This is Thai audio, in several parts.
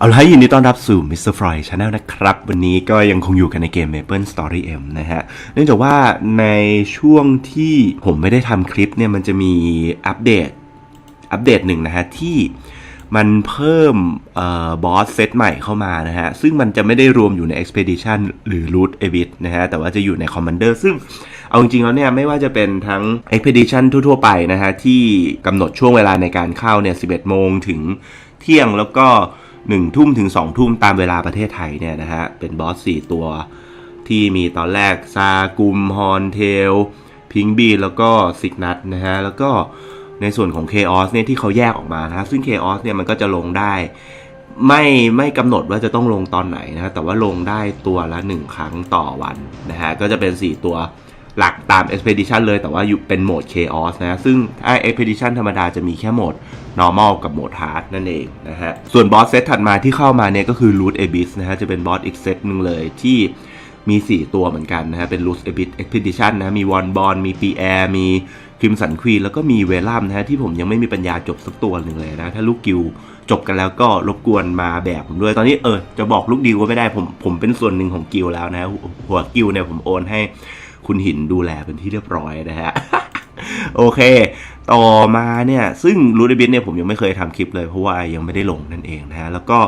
เอาละยินดีต้อนรับสู่ Mr. Fry Channel นะครับ วันนี้ก็ยังคงอยู่กันในเกม Maple Story M นะฮะ เนื่องจากว่าในช่วงที่ผมไม่ได้ทำคลิปเนี่ย มันจะมีอัปเดต อัปเดตหนึ่งนะฮะ ที่มันเพิ่มบอสเซตใหม่เข้ามานะฮะ ซึ่งมันจะไม่ได้รวมอยู่ใน Expedition หรือ Root e b i t นะฮะ แต่ว่าจะอยู่ใน Commander ซึ่งเอาจริงๆแล้วเนี่ย ไม่ว่าจะเป็นทั้ง Expedition ทั่วๆไปนะฮะ ที่กำหนดช่วงเวลาในการเข้าเนี่ย 11 โมงถึงเที่ยงแล้วก็ 1 ทุ่มถึง 2 ทุ่มตามเวลาประเทศไทยเนี่ยนะฮะ เป็นบอส 4 ตัว ที่มีตอนแรก ซากุม ฮอนเทล พิงบีแล้วก็ซิกนัทนะฮะ แล้วก็ในส่วนของ Chaos เนี่ยที่เขาแยกออกมานะฮะซึ่ง Chaos เนี่ยมันก็จะลงได้ ไม่ไม่กำหนดว่าจะต้องลงตอนไหนนะฮะแต่ว่าลงได้ตัวละ 1 ครั้งต่อวันนะฮะก็จะเป็น 4 ตัว หลักตาม Expedition เลยแต่ว่าอยู่เป็นโหมด Chaos นะ ซึ่งถ้า Expedition ธรรมดาจะมีแค่โหมด Normal กับโหมด Hard นั่นเองนะฮะ ส่วนบอสเซตถัดมาที่เข้ามาเนี่ยก็คือ Root Abyss นะฮะ จะเป็นบอสอีกเซตหนึ่งเลยที่มี 4 ตัวเหมือนกันนะฮะ เป็น Root Abyss Expedition นะ มีวอนบอลมีปีแอร์มีคริมสันควีนแล้วก็มีเวลัมนะฮะ ที่ผมยังไม่มีปัญญาจบสักตัวหนึ่งเลยนะ ถ้าลูกกิวจบกันแล้วก็รบกวนมาแบกผมด้วย ตอนนี้เออจะบอกลูกดิวก็ไม่ได้ผมผมเป็นส่วนหนึ่งของกิวแล้วนะ หัวกิวเนี่ยผมโอนให้ คุณหินดูแลเป็นที่เรียบร้อยนะฮะโอเค ต่อมาเนี่ย ซึ่งรูดบินเนี่ยผมยังไม่เคยทำคลิปเลย เพราะว่ายังไม่ได้ลงนั่นเองนะฮะ แล้วก็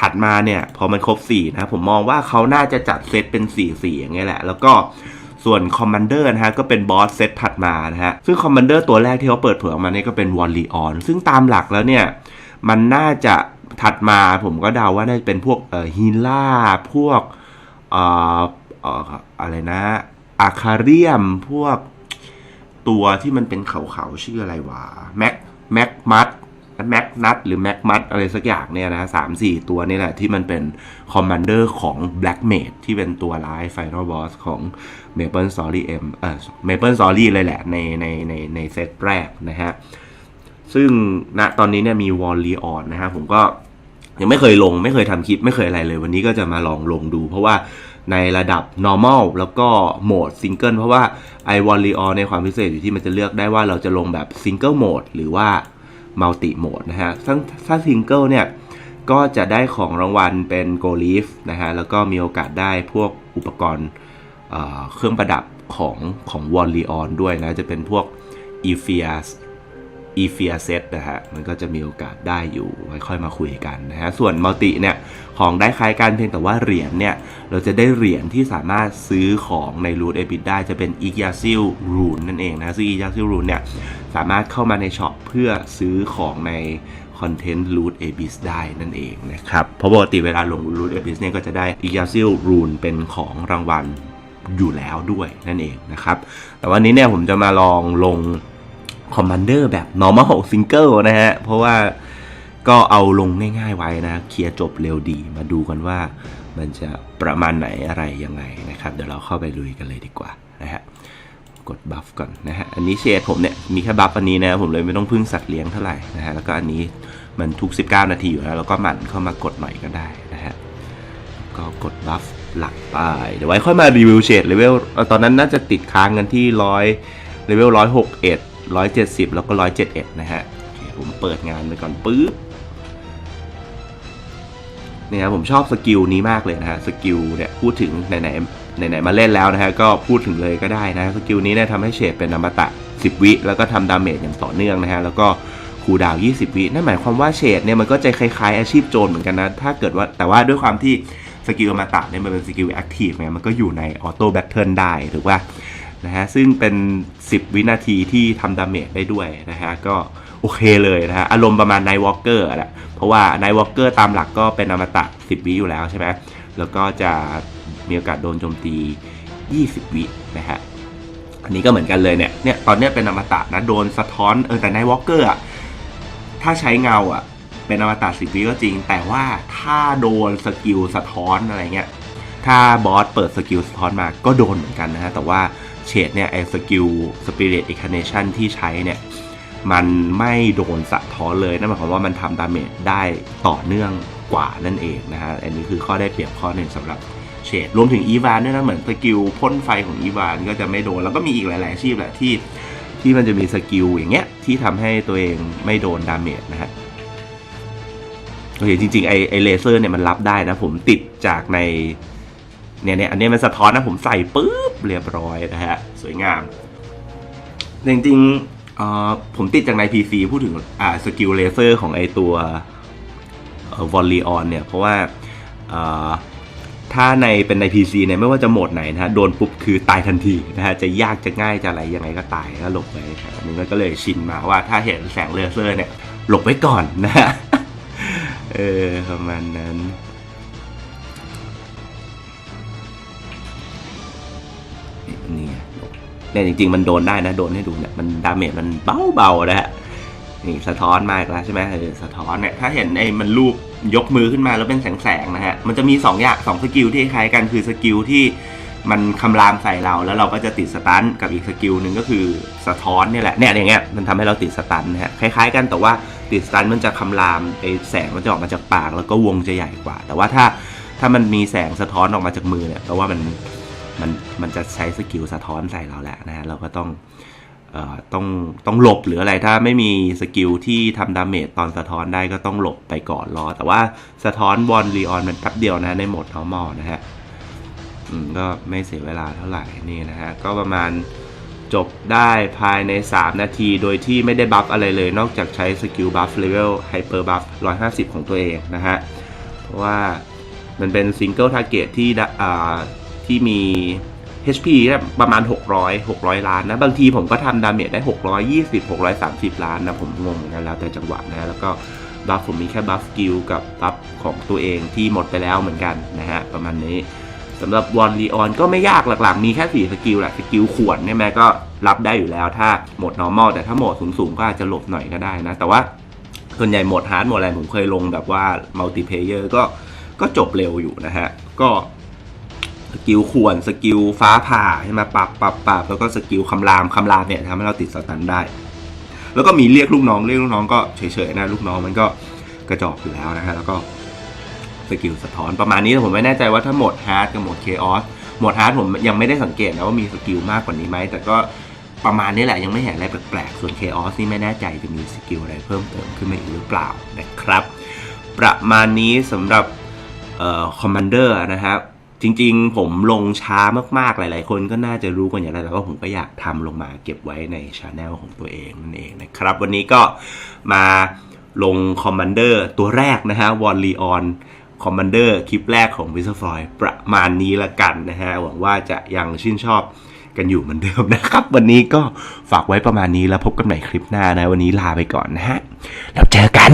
ถัดมาเนี่ย พอมันครบ 4 นะ ผมมองว่าเขาน่าจะจัดเซตเป็น 4 4 อย่างเงี้ยแหละ แล้วก็ส่วนคอมมานเดอร์นะฮะ ก็เป็นบอสเซตถัดมานะฮะ ซึ่งคอมมานเดอร์ตัวแรกที่เขาเปิดเผยออกมาเนี่ยก็เป็นวอลลีออนซึ่งตามหลักแล้วเนี่ย มันน่าจะถัดมาผมก็เดาว่าน่าจะเป็นพวกเอ่อฮีล่าพวกเอ่อเอ่ออะไรนะ อาคาเรียมพวกตัวที่มันเป็นเขาๆชื่ออะไรวะแม็กแม็กมัดแม็กนัทหรือแม็กมัดอะไรสักอย่างเนี่ยนะสามสี่ตัวนี่แหละที่มันเป็นคอมมานเดอร์ของ Black Mage ที่เป็นตัวร้าย Final Boss ของ Maple Story M เอ่อ Maple Story เลยแหละในในในในเซตแรกนะฮะ ซึ่งณตอนนี้เนี่ยมีวอลลีออนนะฮะผมก็ยังไม่เคยลงไม่เคยทำคลิปไม่เคยอะไรเลย วันนี้ก็จะมาลองลงดู เพราะว่า ในระดับ normal แล้วก็โหมดซิงเกิลเพราะว่าไอวอลลีออนในความพิเศษอยู่ที่มันจะเลือกได้ว่าเราจะลงแบบซิงเกิลโหมดหรือว่ามัลติโหมดนะฮะถ้าถ้าซิงเกิลเนี่ยก็จะได้ของรางวัลเป็นโกลีฟนะฮะ แล้วก็มีโอกาสได้พวกอุปกรณ์เเครื่องประดับของของวอลลีออนด้วยนะ จะเป็นพวกอีเฟียส อีเฟียเซตนะฮะ มันก็จะมีโอกาสได้อยู่ไว้ค่อยมาคุยกันนะฮะ ส่วนมัลติเนี่ย ของได้คล้ายกันเพียงแต่ว่าเหรียญเนี่ย เราจะได้เหรียญที่สามารถซื้อของในรูทเอ i ิได้จะเป็นอีกยาซิลรูนนั่นเองนะ ซึ่งอีกยาซิลรูนเนี่ย สามารถเข้ามาในช็อปเพื่อซื้อของในคอนเทนต์รูทเอ i ิได้นั่นเองนะครับ เพราะปกติเวลาลงรูทเอ i ิเนี่ยก็จะได้อีกยาซิลรูนเป็นของรางวัลอยู่แล้วด้วยนั่นเองนะครับ แต่วันนี้เนี่ยผมจะมาลองลง คอมมานเดอร์แบบ normal single นะฮะ เพราะว่าก็เอาลงง่ายๆไว้นะ เคลียร์จบเร็วดี มาดูกันว่ามันจะประมาณไหนอะไรยังไงนะครับ เดี๋ยวเราเข้าไปลุยกันเลยดีกว่านะฮะ กดบัฟก่อนนะฮะ อันนี้เชดผมเนี่ย มีแค่บัฟอันนี้นะ ผมเลยไม่ต้องพึ่งสัตว์เลี้ยงเท่าไหร่นะฮะ แล้วก็อันนี้มันทุก 19 นาทีอยู่แล้ว แล้วก็หมั่นเข้ามากดหน่อยก็ได้นะฮะ ก็กดบัฟหลักไป เดี๋ยวไว้ค่อยมารีวิวเชดเลเวล ตอนนั้นน่าจะติดค้างกันที่ร้อยเลเวลร้อยหกเอ็ด ร้อยเจ็ดสิบแล้วก็ร้อยเจ็ดเอ็ดนะฮะผมเปิดงานไปก่อนปึ๊บเนี่ยผมชอบสกิลนี้มากเลยนะฮะสกิลเนี่ยพูดถึงไหนไหนไหนไหนมาเล่นแล้วนะฮะก็พูดถึงเลยก็ได้นะสกิลนี้เนี่ยทำให้เฉดเป็นอมตะ 10 วิ แล้วก็ทำดาเมจอย่างต่อเนื่องนะฮะแล้วก็คูดาว 20 วิ นั่นหมายความว่าเฉดเนี่ยมันก็จะคล้ายๆอาชีพโจรเหมือนกันนะ ถ้าเกิดว่าแต่ว่าด้วยความที่สกิลอมตะเนี่ยมันเป็นสกิลแอคทีฟไงมันก็อยู่ในออโต้แบทเทิลได้ถูกป่ะ นะฮะซึ่งเป็น 10 วินาทีที่ทำดาเมจได้ด้วยนะฮะก็โอเคเลยนะฮะอารมณ์ประมาณไนวอล์กเกอร์แหละเพราะว่าไนวอล์กเกอร์ตามหลักก็เป็นอมตะ 10 วิอยู่แล้วใช่ไหมแล้วก็จะมีโอกาสโดนโจมตี 20 วินะฮะอันนี้ก็เหมือนกันเลยเนี่ยเนี่ยตอนเนี้ยเป็นอมตะนะโดนสะท้อนเออแต่ไนวอล์กเกอร์อะถ้าใช้เงาอะเป็นอมตะ10วิก็จริง แต่ว่าถ้าโดนสกิลสะท้อนอะไรเงี้ยถ้าบอสเปิดสกิลสะท้อนมาก็โดนเหมือนกันนะฮะแต่ว่า เฉดเนี่ยไอ้สกิลสปิริตอิค a เนชันที่ใช้เนี่ยมันไม่โดนสะท้อนเลย นั่นหมายความว่ามันทำดาเมจได้ต่อเนื่องกว่านั่นเองนะฮะ อันนี้คือข้อได้เปรียบข้อหนึ่งสำหรับเฉด รวมถึงอีวานด้วยนะ เหมือนสกิลพ่นไฟของอีวานก็จะไม่โดน แล้วก็มีอีกหลาย ๆ อาชีพแหละที่ที่มันจะมีสกิลอย่างเงี้ยที่ทำให้ตัวเองไม่โดนดาเมจนะฮะโอเคจริง ๆ ไอไอเลเซอร์เนี่ยมันรับได้นะ ผมติดจากใน เนี่ยเนี่ยอันนี้มันสะท้อนนะผมใส่ปุ๊บเรียบร้อยนะฮะ สวยงาม จริงๆเอ่อผมติดจากใน PC พูดถึงอ่าสกิลเลเซอร์ของไอตัววอลลีออนเนี่ย เพราะว่าเอ่อถ้าในเป็นใน PC เนี่ยไม่ว่าจะโหมดไหนนะฮะ โดนปุ๊บคือตายทันทีนะฮะ จะยากจะง่ายจะอะไรยังไงก็ตายก็หลบไปอันนี้ก็เลยชินมาว่าถ้าเห็นแสงเลเซอร์เนี่ย หลบไว้ก่อนนะฮะ เออประมาณนั้น เนี่ยจริงๆมันโดนได้นะโดนให้ดูเนี่ยมันดาเมจมันเบาๆนะฮะนี่สะท้อนมากแล้วใช่ไหมเออสะท้อนเนี่ยถ้าเห็นไอ้มันรูปยกมือขึ้นมาแล้วเป็นแสงๆนะฮะมันจะมี2อย่างสองสกิลที่คล้ายกันคือสกิลที่มันคำรามใส่เราแล้วเราก็จะติดสตันกับอีกสกิลหนึ่งก็คือสะท้อนเนี่ยแหละเนี่ยอย่างเงี้ยมันทำให้เราติดสตันนะฮะคล้ายๆกันแต่ว่าติดสตันมันจะคำรามไอ้แสงมันจะออกมาจากปาก แล้วก็วงจะใหญ่กว่า แต่ว่าถ้าถ้ามันมีแสงสะท้อนออกมาจากมือเนี่ยแปลว่ามัน มันมันจะใช้สกิลสะท้อนใส่เราแหละนะฮะเราก็ต้องเอ่อต้องต้องหลบหรืออะไรถ้าไม่มีสกิลที่ทำดาเมจตอนสะท้อนได้ก็ต้องหลบไปก่อนรอ แต่ว่าสะท้อนบอลรีออนมันแป๊บเดียวนะในโหมด normal นะฮะอืมก็ไม่เสียเวลาเท่าไหร่นี่นะฮะก็ประมาณจบได้ภายใน 3 นาที โดยที่ไม่ได้บัฟอะไรเลย นอกจากใช้สกิลบัฟเลเวลไฮเปอร์บัฟ150 ของตัวเองนะฮะ เพราะว่ามันเป็นซิงเกิลทาร์เก็ตที่อ่า ที่มี HP ประมาณ 600 600 ล้านนะ บางทีผมก็ทำดาเมจได้ 620 630 ล้านนะ ผมงงนกันแล้วแต่จังหวะนะ แล้วก็บัฟผมมีแค่บัฟสกิลกับบัฟของตัวเองที่หมดไปแล้วเหมือนกันนะฮะ ประมาณนี้สำหรับวอลลีออนก็ไม่ยากหลักๆ มีแค่ 4 สกิลแหละ สกิลขวดเนี่ยแม่ก็รับได้อยู่แล้ว ถ้าโหมด normal แต่ถ้าโหมดสูงๆ ก็อาจจะหลบหน่อยก็ได้นะ แต่ว่าส่วนใหญ่โหมดฮาร์ดโหมดอะไรผมเคยลงแบบว่ามัลติเพเยอร์ก็ก็จบเร็วอยู่นะฮะ ก็ สกิลข่วนสกิลฟ้าผ่าใช่ไหมปรับปรับปรับแล้วก็สกิลคำรามคำรามเนี่ยทำให้เราติดสตันได้ แล้วก็มีเรียกลูกน้องเรียกลูกน้องก็เฉยๆนะลูกน้องมันก็กระจอกอยู่แล้วนะฮะแล้วก็สกิลสะท้อนประมาณนี้แต่ผมไม่แน่ใจว่าถ้าหมดฮาร์ดกับหมดเคออสหมดฮาร์ดผมยังไม่ได้สังเกตนะว่ามีสกิลมากกว่านี้ไหมแต่ก็ประมาณนี้แหละยังไม่เห็นอะไรแปลกๆ ส่วนเคออสนี่ไม่แน่ใจจะมีสกิลอะไรเพิ่มเติมขึ้นมาอีกหรือเปล่านะครับ ประมาณนี้สำหรับคอมมานเดอร์นะครับ จริงๆ ผมลงช้ามากๆ หลายๆ คนก็น่าจะรู้กันอยู่แล้วแต่ว่าผมก็อยากทำลงมาเก็บไว้ในช anel ของตัวเองนั่นเองนะครับ วันนี้ก็มาลงคอมมานเดอร์ตัวแรกนะฮะวอลลีออนคอมมานเดอร์คลิปแรกของวิสฟอยประมาณนี้ละกันนะฮะ หวังว่าจะยังชื่นชอบกันอยู่เหมือนเดิมนะครับ วันนี้ก็ฝากไว้ประมาณนี้แล้วพบกันใหม่คลิปหน้านะ วันนี้ลาไปก่อนนะฮะ แล้วเจอกัน